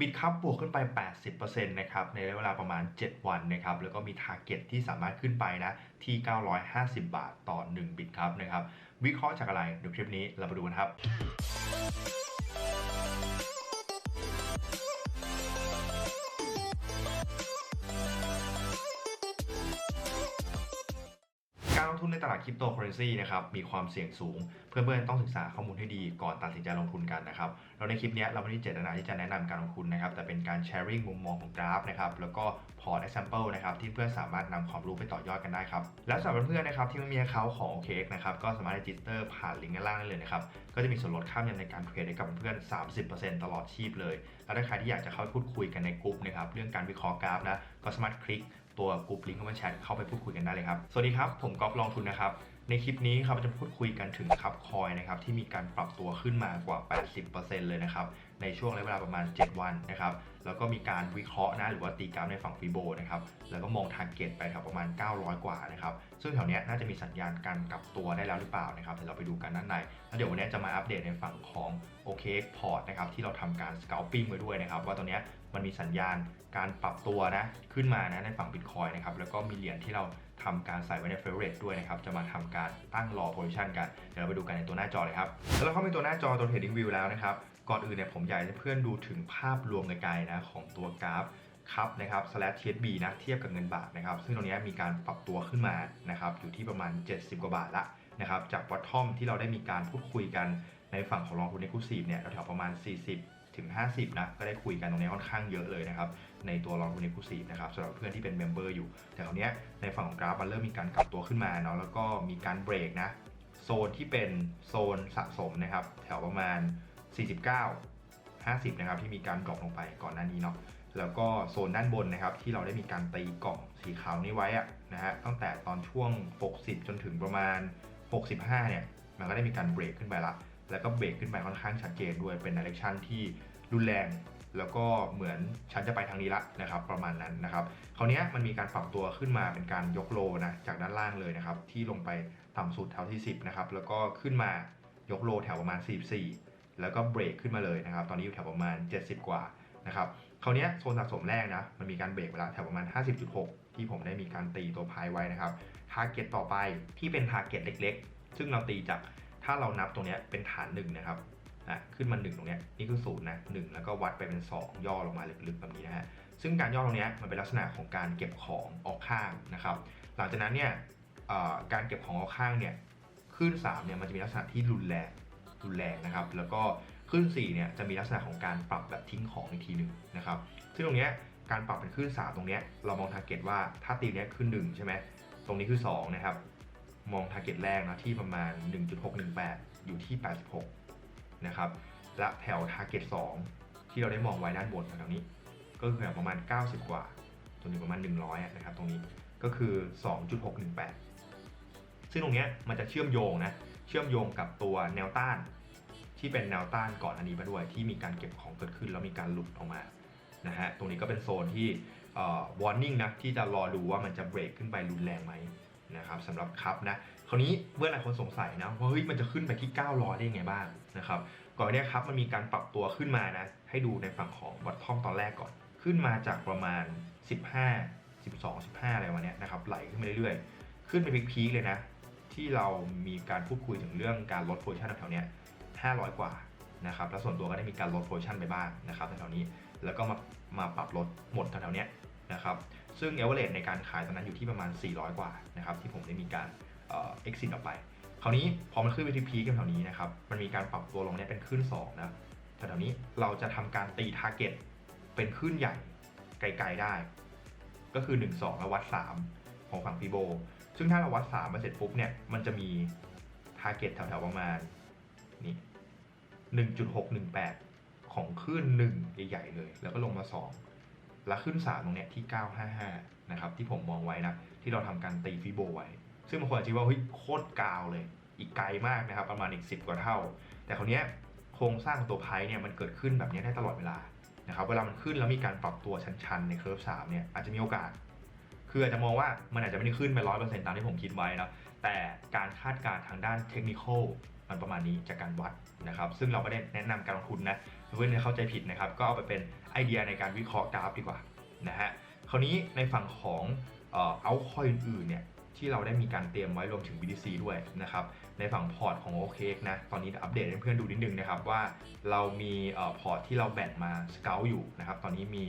บิตครับบวกขึ้นไป 80%นะครับในระยะเวลาประมาณ 7 วันนะครับแล้วก็มีทาร์เก็ตที่สามารถขึ้นไปนะที่ 950 บาทต่อ 1 บิตครับนะครับวิเคราะห์จากอะไรเดี๋ยวคลิปนี้เราไปดูกันครับ ในตลาดคริปโตเคอเรนซีนะครับมีความเสี่ยงสูง เพื่อนๆต้องศึกษาข้อมูลให้ดีก่อนตัดสินใจลงทุนกันนะครับเราในคลิปนี้เราไม่ได้เจตนาที่จะแนะนำการลงทุนนะครับแต่เป็นการแชร์ริ่งมุมมองของกราฟนะครับแล้วก็พอร์ต example นะครับที่เพื่อนสามารถนำความรู้ไปต่อยอดกันได้ครับและสำหรับเพื่อนๆนะครับที่ไม่มีเขาของ OKX นะครับก็สามารถ register ผ่านลิงก์ด้านล่างได้เลยนะครับก็จะมีส่วนลดค่าเงินในการเทรดให้กับเพื่อน30%ตลอดชีพเลย แล้วถ้าใครที่อยากจะเข้าพูดคุยกันในกลุ่มนะครับเรื่องการวิเคราะห์กราฟนะก็สามารถคลิก ตัวกลุ่มลิงก์เข้ามาแชทเข้าไปพูดคุยกันได้เลยครับ สวัสดีครับ ผมกอล์ฟลองทุนนะครับ ในคลิปนี้ครับจะพูดคุยกันถึงครับคอยนะครับที่มีการปรับตัวขึ้นมากว่า 80%เลยนะครับในช่วงระยะเวลาประมาณ 7 วันนะครับแล้วก็มีการวิเคราะห์นะหรือว่าตีกราฟในฝั่งฟีโบนะครับแล้วก็มองทาร์เก็ตไปแถวประมาณ 900 กว่านะครับซึ่งแถวเนี้ยน่าจะมีสัญญาณการกลับตัวได้แล้วหรือเปล่านะครับเดี๋ยวเราไปดูกันด้านในแล้วเดี๋ยววันนี้จะมาอัปเดตในฝั่งของ OKX Port นะครับที่เราทำการ scalping ไว้ด้วยนะครับว่าตอนเนี้ย มันมีสัญญาณการปรับตัวนะขึ้นมานะในฝั่ง Bitcoin นะครับแล้วก็มีเหรียญที่เราทำการใส่ไว้ใน favorite ด้วยนะครับจะมาทำการตั้งรอ position กัน เดี๋ยวเราไปดูกันในตัวหน้าจอเลยครับแล้วเราเข้าไปตัวหน้าจอตัว trading view แล้วนะครับก่อนอื่นเนี่ยผมอยากให้เพื่อนดูถึงภาพรวมไกลๆนะของตัวกราฟครับนะครับ slash TSB นะเทียบกับเงินบาทนะครับ ซึ่งตรงนี้มีการปรับตัวขึ้นมานะครับอยู่ที่ประมาณ 70 กว่าบาทละนะครับจาก bottom ที่เราได้มีการพูดคุยกันในฝั่งของลองทุน exclusive เนี่ยแถวๆประมาณ 40 ถึง 50 นะ ก็ได้คุยกันตรงนี้ค่อนข้างเยอะเลยนะครับ ในตัวลองทุน exclusive นะครับสำหรับเพื่อนที่เป็นเมมเบอร์อยู่ แต่คราวเนี้ยในฝั่งของกราฟมันเริ่มมีการกลับตัวขึ้นมาเนาะแล้วก็มีการเบรกนะโซนที่เป็นโซนสะสมนะครับแถวประมาณ 49 50 นะครับ ที่มีการดรอปลงไปก่อนหน้านี้เนาะแล้วก็โซนด้านบนนะครับ ที่เราได้มีการตีกล่องสีขาวนี้ไว้อะนะฮะตั้งแต่ตอนช่วง 60 จนถึงประมาณ 65 เนี่ย มันก็ได้มีการเบรกขึ้นไปละ แล้วก็เบรกขึ้นไปค่อนข้างชัดเจนด้วยเป็น direction ที่รุนแรง แล้วก็เหมือนฉันจะไปทางนี้ละนะครับ ประมาณนั้นนะครับคราวนี้มันมีการปรับตัวขึ้นมาเป็นการยกโลนะจากด้านล่างเลยนะครับ ที่ลงไปต่ำสุดแถวที่ 10นะครับแล้วก็ขึ้นมายกโลแถวประมาณ 44 แล้วก็เบรกขึ้นมาเลยนะครับ ตอนนี้อยู่แถวประมาณ 70 กว่านะครับคราวนี้โซนสะสมแรกนะมันมีการเบรกไปแล้วแถวประมาณ 50.6 ที่ผมได้มีการตีตัวพายไว้นะครับทาร์เก็ตต่อไปที่เป็นทาร์เก็ตเล็ก ๆ ซึ่งเราตีจาก ถ้าเรานับตรงนี้เป็นฐานหนึ่งนะครับอะขึ้นมา 1 ตรงนี้นี่คือศูนย์นะหแล้วก็วัดไปเป็น 2 ย่อลงมาลึกๆแบบนี้นะฮะซึ่งการย่อตรงนี้มันเป็นลักษณะของการเก็บของออกข้างนะครับหลังจากนั้นเนี่ยการเก็บของออกข้างเนี่ยขึ้น3เนี่ยมันจะมีลักษณะที่รุนแรงรุนแรงนะครับ แล้วก็ขึ้น4เนี่ยจะมีลักษณะของการปรับแบบทิ้งของอีกทีหนึ่งนะครับซึ่งตรงนี้การปรับเป็นขึ้น3ตรงนี้เรามองทาร์เก็ตว่าถ้าตีเนี้ยขึ้น1ใช่ไหมตรงนี้คือ2นะครับ มองทาร์เก็ตแรกนะที่ประมาณ 1.618 อยู่ที่ 86 นะครับ และแถว target 2ที่เราได้มองไว้ด้านบนแถวนี้ ก็คือประมาณ 90 กว่าตรงนี้ประมาณ 100 นะครับ ตรงนี้ก็คือ 2.618 ซึ่งตรงนี้มันจะเชื่อมโยงนะ เชื่อมโยงกับตัวแนวต้าน ที่เป็นแนวต้านก่อนอันนี้มาด้วย ที่มีการเก็บของเกิดขึ้นแล้วมีการหลุดออกมานะฮะตรงนี้ก็เป็นโซนที่เอ่อ warning นะที่จะรอดูว่ามันจะเบรกขึ้นไปรุนแรงไหม นะครับสำหรับคับนะคราวนี้เมื่อหลายคนสงสัยนะว่าเฮ้ยมันจะขึ้นไปที่ 900 ได้ยังไงบ้างนะครับก่อนเนี้ยครับมันมีการปรับตัวขึ้นมานะให้ดูในฝั่งของบอททอมตอนแรกก่อน ขึ้นมาจากประมาณ 15 12 15 อะไรวันเนี้ยนะครับไหลขึ้นไปเรื่อยๆ ขึ้นไปพีคๆเลยนะ ที่เรามีการพูดคุยถึงเรื่องการลดโพชั่นแถวเนี้ย500 กว่านะครับแล้วส่วนตัวก็ได้มีการลดโพชั่นไปบ้างนะครับแถวๆนี้แล้วก็มามาปรับลดหมดแถวๆเนี้ยนะครับ ซึ่งเอเวอเรในการขายตอนนั้นอยู่ที่ประมาณ 400 กว่านะครับที่ผมได้มีการเอ่อ exit ออกไป คราวนี้พอมันขึ้นไปที่พีกันแถวนี้นะครับมันมีการปรับตัวลงเนี่ยเป็นขึ้น2นะแถวๆนี้เราจะทำการตีทาร์เก็ตเป็นขึ้นใหญ่ไกลๆได้ ก็คือ 1 2 แล้ววัด 3 ของฝั่งฟีโบ ซึ่งถ้าเราวัด 3 มาเสร็จปุ๊บเนี่ยมันจะมีทาร์เก็ตแถวๆประมาณนี่1.618 ของขึ้น 1 ใหญ่ๆเลย แล้วก็ลงมา 2 แล้วขึ้น3ตรงเนี้ยที่ 955 นะครับ ที่ผมมองไว้นะ ที่เราทำการตีฟีโบไว้ ซึ่งบางคนอาจจะว่าเฮ้ยโคตรกาวเลย อีกไกลมากนะครับ ประมาณอีก 10 กว่าเท่า แต่คราวเนี้ยโครงสร้างของตัวไพ่เนี่ยมันเกิดขึ้นแบบนี้ได้ตลอดเวลานะครับเวลามันขึ้นแล้วมีการปรับตัวชันๆในเคอร์ฟสามเนี่ยอาจจะมีโอกาส คืออาจจะมองว่ามันอาจจะไม่ได้ขึ้นไปร้อยเปอร์เซ็นต์ตามที่ผมคิดไว้นะแต่การคาดการณ์ทางด้านเทคนิคมันประมาณนี้จากการวัดนะครับ ซึ่งเราไม่ได้แนะนำการลงทุนนะเพื่อนๆเข้าใจผิดนะครับ ก็เอาไปเป็น ไอเดียในการวิเคราะห์กราฟดีกว่านะฮะคราวนี้ในฝั่งของเอาคอยอื่นๆเนี่ยที่เราได้มีการเตรียมไว้รวมถึง BTC ด้วยนะครับในฝั่งพอร์ตของ OK นะตอนนี้อัปเดตให้เพื่อนดูนิดนึงนะครับว่าเรามีพอร์ตที่เราแบ่งมาสเกลอยู่นะครับตอนนี้มี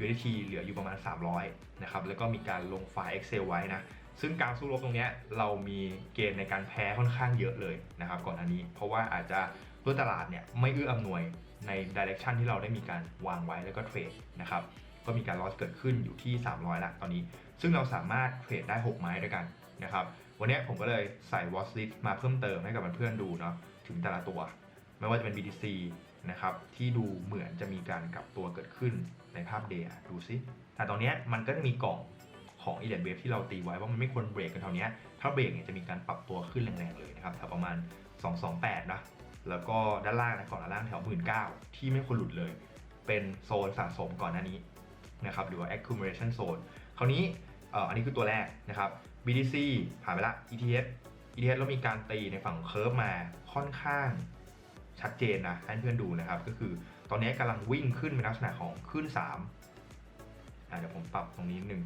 USDT เหลืออยู่ประมาณ 300นะครับแล้วก็มีการลงไฟล์ Excel ไว้นะซึ่งการสู้รบตรงเนี้ยเรามีเกณฑ์ในการแพ้ค่อนข้างเยอะเลยนะครับก่อนอันนี้ เพราะว่าอาจจะตัวตลาดเนี่ยไม่เอื้ออำนวย ในดิเรกชันที่เราได้มีการวางไว้แล้วก็เทรดนะครับก็มีการลอสเกิดขึ้นอยู่ที่ 300ละตอนนี้ ซึ่งเราสามารถเทรดได้ 6 ไม้ด้วยกันนะครับวันนี้ผมก็เลยใส่ watch list มาเพิ่มเติมให้กับเพื่อนๆดูเนาะถึงแต่ละตัว ไม่ว่าจะเป็น BTC นะครับที่ดูเหมือนจะมีการกลับตัวเกิดขึ้นในภาพเดย์ดูซิแต่ตอนนี้มันก็จะมีกล่องของ e l i t Wave ที่เราตีไว้ว่ามันไม่ควรเบรกกันเท่านี้ถ้าเบรกเนี่ยจะมีการปรับตัวขึ้นแรงๆเลยนะครับแถวประมาณ 228 นะ แล้วก็ด้านล่างนะก่อนด้านล่างแถว19,000ที่ไม่ควรหลุดเลย เป็นโซนสะสมก่อนหน้านี้นะครับหรือว่า accumulation zone คราวนี้เอ่ออันนี้คือตัวแรกนะครับ BTC ผ่านไปละ ETH ETH เรามีการตีในฝั่งเคอร์ฟมาค่อนข้างชัดเจนนะให้เพื่อนดูนะครับ ก็คือตอนนี้กำลังวิ่งขึ้นเป็นลักษณะของขึ้น3เดี๋ยวผมปรับตรงนี้นิดนึง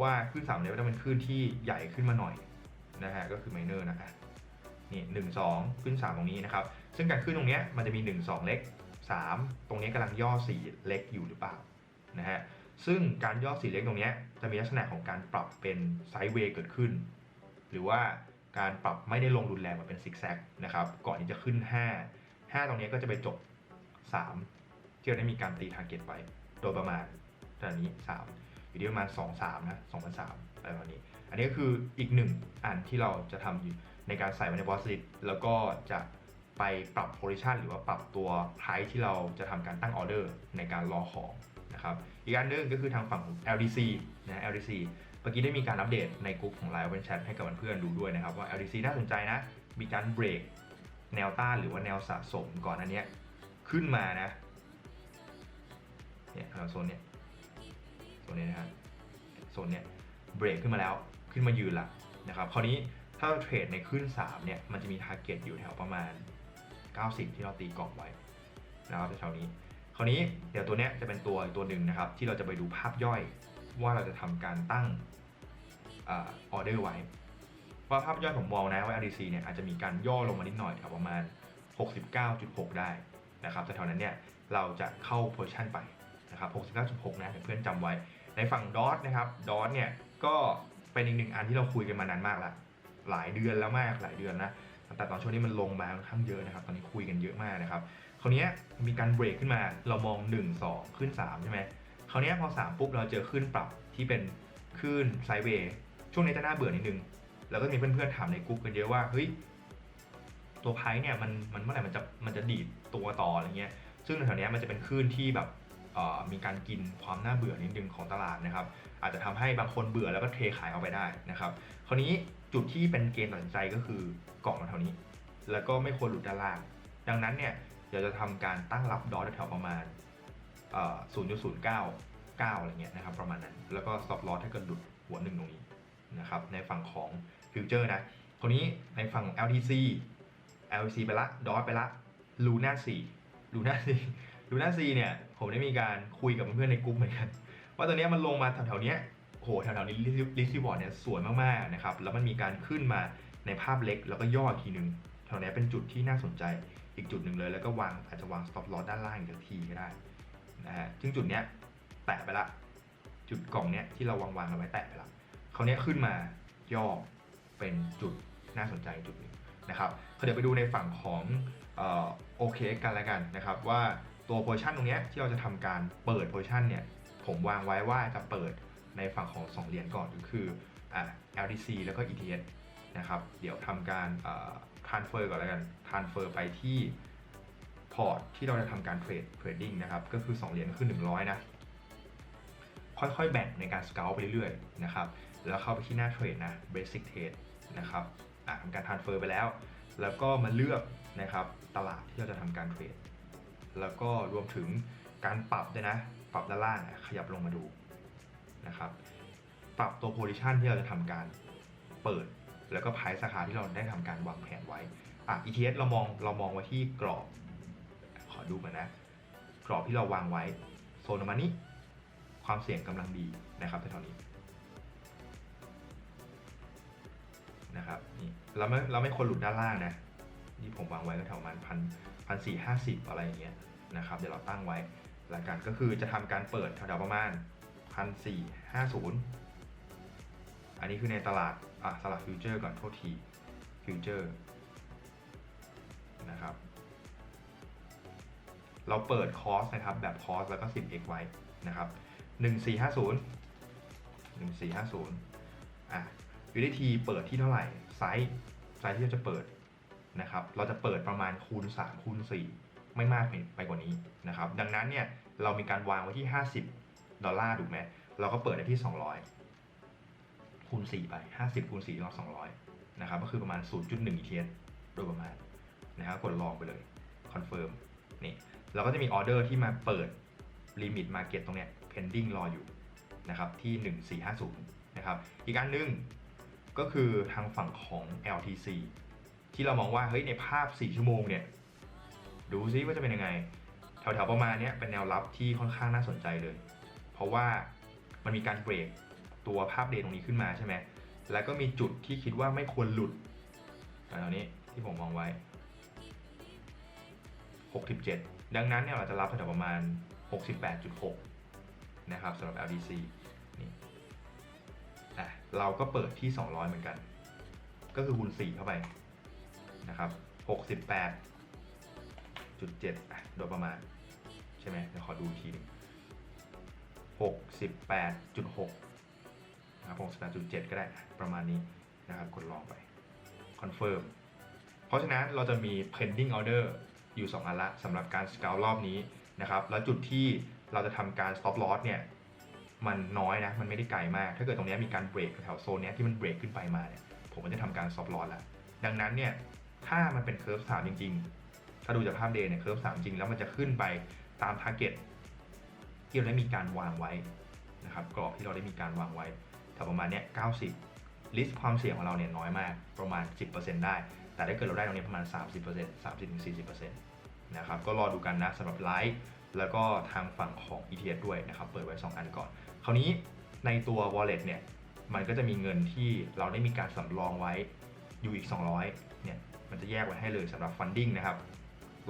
ว่าคลื่นสามเนี่ยจะเป็นคลื่นที่ใหญ่ขึ้นมาหน่อยนะฮะก็คือไมเนอร์นะ นี่หนึ่งสองคลื่นสามตรงนี้นะครับ ซึ่งการขึ้นตรงเนี้ยมันจะมี 1 2 เล็ก 3 ตรงนี้กำลังย่อ 4 เล็กอยู่หรือเปล่านะฮะซึ่งการย่อ 4 เล็กตรงนี้จะมีลักษณะของการปรับเป็นไซด์เวย์เกิดขึ้น หรือว่าการปรับไม่ได้ลงรุนแรงแบบเป็นซิกแซกนะครับก่อนที่จะขึ้น 5 5 ตรงนี้ก็จะไปจบ 3 ที่เราได้มีการตีทาร์เก็ตไป โดยประมาณตอนนี้ 3 อยู่ที่ประมาณ 2 3 นะ2 0 0อะไรประมาณนี้ อันนี้ก็คืออีกหนึ่งอันที่เราจะทำอยู่ ในการใส่ไว้ในบอสลิตแล้วก็จะไปปรับโพซิชันหรือว่าปรับตัวไพรที่เราจะทำการตั้งออเดอร์ในการรอของนะครับอีกอันหนึงก็คือทางฝั่งของ LDC นะ LDC เมื่อกี้ได้มีการอัปเดตในกลุ่มของไลน์ Open Chat ให้กับเพื่อนๆดูด้วยนะครับ ว่า LDC น่าสนใจนะ มีการเบรกแนวต้านหรือว่าแนวสะสมก่อนอันเนี้ยขึ้นมานะเนี่ยโซนเนี้ยโซนนี้นะครับโซนเนี้ยเบรกขึ้นมาแล้วขึ้นมายืนละนะครับคราวนี้ ถ้าเราเทรดในขึ้น 3 เนี่ย มันจะมีทาร์เก็ตอยู่แถวประมาณ 90 ที่เราตีกรอบไว้นะครับแถวนี้ คราวนี้เดี๋ยวตัวเนี้ยจะเป็นตัวอีกตัวหนึ่งนะครับ ที่เราจะไปดูภาพย่อยว่าเราจะทำการตั้งออเดอร์ไว้ ว่าภาพย่อยผมมองนะว่า LDC เนี่ยอาจจะมีการย่อลงมานิดหน่อยแถวประมาณ 69.6 ได้นะครับแต่แถวนั้นเนี่ยเราจะเข้าโพซิชันไปนะครับ69.6 นะเพื่อนจำไว้ ในฝั่งดอทนะครับดอทเนี่ยก็เป็นอีกหนึ่งอันที่เราคุยกันมานานมากและ หลายเดือนแล้วมากหลายเดือนนะแต่ตอนช่วงนี้มันลงมาค่อนข้างเยอะนะครับ ตอนนี้คุยกันเยอะมากนะครับคราวนี้มีการเบรกขึ้นมาเรามอง 1 2 ขึ้น 3 ใช่ไหมคราวนี้พอ 3 ปุ๊บเราเจอขึ้นปรับที่เป็นขึ้นไซเวย์ช่วงนี้จะน่าเบื่อนิดนึง แล้วก็มีเพื่อนๆถามในกลุ่มกันเยอะว่าเฮ้ยตัวไพ่เนี่ยมันมันเมื่อไหร่มันจะมันจะดีดตัวต่ออะไรเงี้ย ซึ่งแถวนี้มันจะเป็นคลื่นที่แบบมีการกินความน่าเบื่อนิดนึงของตลาดนะครับ อาจจะทำให้บางคนเบื่อแล้วก็เทขายออกไปได้นะครับ คราวนี้ จุดที่เป็นเกณฑ์ตัดสินใจก็คือกล่องแถวนี้ แล้วก็ไม่ควรหลุดด้านล่าง ดังนั้นเนี่ยเดี๋ยวจะทำการตั้งรับดอทแถวประมาณเอ่อ0.099อะไรเงี้ยนะครับประมาณนั้น แล้วก็ stop loss ถ้าเกิดหลุดหัวหนึ่งตรงนี้นะครับในฝั่งของฟิวเจอร์นะคราวนี้ในฝั่งของ LTC LTC ไปละดอทไปละ Luna 4 Luna 4 Luna 4เนี่ยผมได้มีการคุยกับเพื่อนๆในกลุ่มเหมือนกันว่าตอนนี้มันลงมาแถวๆเนี้ย โหแถวๆนี้ลิซิวอร์ดเนี่ยสวยมากๆนะครับแล้วมันมีการขึ้นมาในภาพเล็กแล้วก็ย่ออีกทีนึงแถวนี้เป็นจุดที่น่าสนใจอีกจุดหนึ่งเลยแล้วก็วางอาจจะวาง stop loss ด้านล่างอีกทีก็ได้นะฮะซึ่งจุดเนี้ยแตะไปละ จุดกล่องเนี้ยที่เราวางวางเอาไว้แตะไปละคราวนี้ขึ้นมาย่อเป็นจุดน่าสนใจจุดหนึ่งนะครับเดี๋ยวไปดูในฝั่งของโอเคกันแล้วกันนะครับว่าตัวโพชันตรงเนี้ยที่เราจะทำการเปิดโพชันเนี่ยผมวางไว้ว่าจะเปิด ในฝั่งของ 2 เหรียญก่อนก็คืออ่า LDC แล้วก็ ETH นะครับเดี๋ยวทำการอ่า transfer ก่อนแล้วกัน transfer ไปที่พอร์ตที่เราจะทำการเทรดเทรดดิ้งนะครับก็คือ 2 เหรียญก็คือ 100 นะ ค่อยๆ แบ่งในการสเกลไปเรื่อยๆนะครับแล้วเข้าไปที่หน้าเทรดนะ basic trade นะครับทำการ transfer ไปแล้ว แล้วก็มาเลือกนะครับตลาดที่เราจะทำการเทรดแล้วก็รวมถึงการปรับด้วยนะ ปรับด้านล่างขยับลงมาดู นะครับปรับตัว position ที่เราจะทำการเปิด แล้วก็ price สาขาที่เราได้ทำการวางแผนไว้อะ ETS เรามองเรามองไว้ที่กรอบ ขอดูกันนะ กรอบที่เราวางไว้โซนประมาณนี้ความเสี่ยงกำลังดีนะครับแถวนี้นะครับนี่เราไม่เราไม่ควรหลุดด้านล่างนะนี่ผมวางไว้ก็แถวประมาณพันพันสี่ห้าสิบอะไรอย่างเงี้ยนะครับเดี๋ยวเราตั้งไว้ละกันก็คือจะทำการเปิดแถวๆประมาณ พันสี่ห้าศูนย์อันนี้คือในตลาด อะตลาดฟิวเจอร์ก่อนโทษทีฟิวเจอร์นะครับ เราเปิดคอสนะครับ แบบคอสแล้วก็ 10x ไว้นะครับ 1450 1450 อะ UDT เปิดที่เท่าไหร่ ไซส์ไซส์ที่เราจะเปิดนะครับ เราจะเปิดประมาณคูณ 3 คูณ 4 ไม่มากไปกว่านี้นะครับ ดังนั้นเนี่ย เรามีการวางไว้ที่ 50 ดอลลาร์ถูกไหมเราก็เปิดได้ที่ 200 คูณ 4 ไป 50 คูณ4เรา200 นะครับ ก็คือประมาณ 0.1 ETH โดยประมาณนะครับ กดลองไปเลยคอนเฟิร์มนี่เราก็จะมีออเดอร์ที่มาเปิด Limit Market ตรงเนี้ย pending รออยู่นะครับที่ 1450 นะครับ อีกอันนึงก็คือทางฝั่งของ LTC ที่เรามองว่าเฮ้ยในภาพ 4 ชั่วโมงเนี่ยดูซิว่าจะเป็นยังไง แถวๆประมาณเนี้ยเป็นแนวรับที่ค่อนข้างน่าสนใจเลย ราะว่ามันมีการเบรกตัวภาพเดย์ตรงนี้ขึ้นมาใช่ไหมแล้วก็มีจุดที่คิดว่าไม่ควรหลุดแถวๆนี้ที่ผมมองไว้ 67 ดังนั้นเนี่ยเราจะรับแถวประมาณ 68.6 นะครับสำหรับ LDC นี่อะเราก็เปิดที่ 200 เหมือนกัน ก็คือคูณ4เข้าไปนะครับ 68.7 อะ โดยประมาณ ใช่ไหมเดี๋ยวขอดูทีหนึง 68.6นะครับ68.7 ก็ได้อะประมาณนี้นะครับกดลองไปคอนเฟิร์มเพราะฉะนั้นเราจะมี pending order อยู่ 2 อันละสำหรับการ scout รอบนี้นะครับแล้วจุดที่เราจะทำการ stop loss เนี่ยมันน้อยนะ มันไม่ได้ไกลมาก ถ้าเกิดตรงนี้มีการเบรกแถวโซนนี้ที่มันเบรกขึ้นไปมาเนี่ย ผมก็จะทำการ stop loss แล้ว ดังนั้นเนี่ย ถ้ามันเป็นเค r ร์ฟ3จริง ๆ ถ้าดูจากภาพเดย์เนี่ย เค r ร์ฟ3จริงแล้วมันจะขึ้นไปตาม target ที่เราได้มีการวางไว้นะครับกรอบที่เราได้มีการวางไว้แถวประมาณเนี้ย90 ลิสต์ความเสี่ยงของเราเนี่ยน้อยมากประมาณ 10%ได้ แต่ถ้าเกิดเราได้ตรงนี้ประมาณ 30% 30-40%นะครับก็รอดูกันนะสำหรับไลฟ์แล้วก็ทางฝั่งของ ETH ด้วยนะครับเปิดไว้ 2 อันก่อน คราวนี้ในตัว wallet เนี่ยมันก็จะมีเงินที่เราได้มีการสำรองไว้อยู่อีก 200เนี่ยมันจะแยกไว้ให้เลยสำหรับ funding นะครับ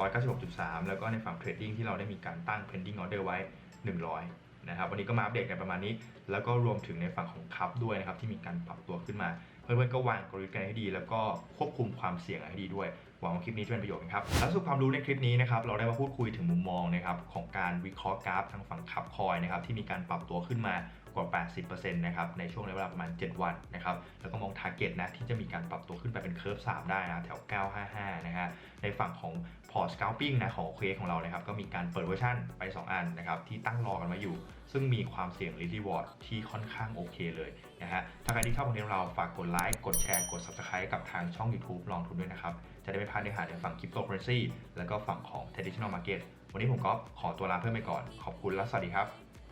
196.3 แล้วก็ในฝั่ง trading ที่เราได้มีการตั้ง pending order ไว้ 100 นะครับ วันนี้ก็มาอัปเดตกันประมาณนี้ แล้วก็รวมถึงในฝั่งของคัพด้วยนะครับ ที่มีการปรับตัวขึ้นมา เพื่อนๆก็วางกลยุทธ์กันให้ดี แล้วก็ควบคุมความเสี่ยงให้ดีด้วย หวังว่าคลิปนี้จะเป็นประโยชน์นะครับ แล้วสุดความรู้ในคลิปนี้นะครับ เราได้มาพูดคุยถึงมุมมองนะครับของการวิเคราะห์กราฟทางฝั่งคับคอยนะครับที่มีการปรับตัวขึ้นมา กว่า 80%นะครับในช่วงระยะเวลาประมาณ 7 วันนะครับแล้วก็มองทาร์เก็ตนะที่จะมีการปรับตัวขึ้นไปเป็นเคอร์ฟ3ได้นะแถว 955 นะฮะในฝั่งของพอร์ตสก a ลปิ้งนะของเควของเรานะครับก็มีการเปิดเวอร์ชันไป 2 อันนะครับที่ตั้งรอกันไว้อยู่ ซึ่งมีความเสี่ยงรีวอร์ดที่ค่อนข้างโอเคเลยนะฮะถ้าใครที่ชอบคอนเทนต์เราฝากกดไลค์กดแชร์กด Subscribe กับทางช่อง YouTube ลองทุนด้วยนะครับ จะได้ไม่พลาดเนื้อหาในฝั่ง Cryptocurrency แล้วก็ฝั่งของ Traditional Market วันนี้ผมก็ขอตัวลาเพื่อนไปก่อน ขอบคุณและสวัสดีครับ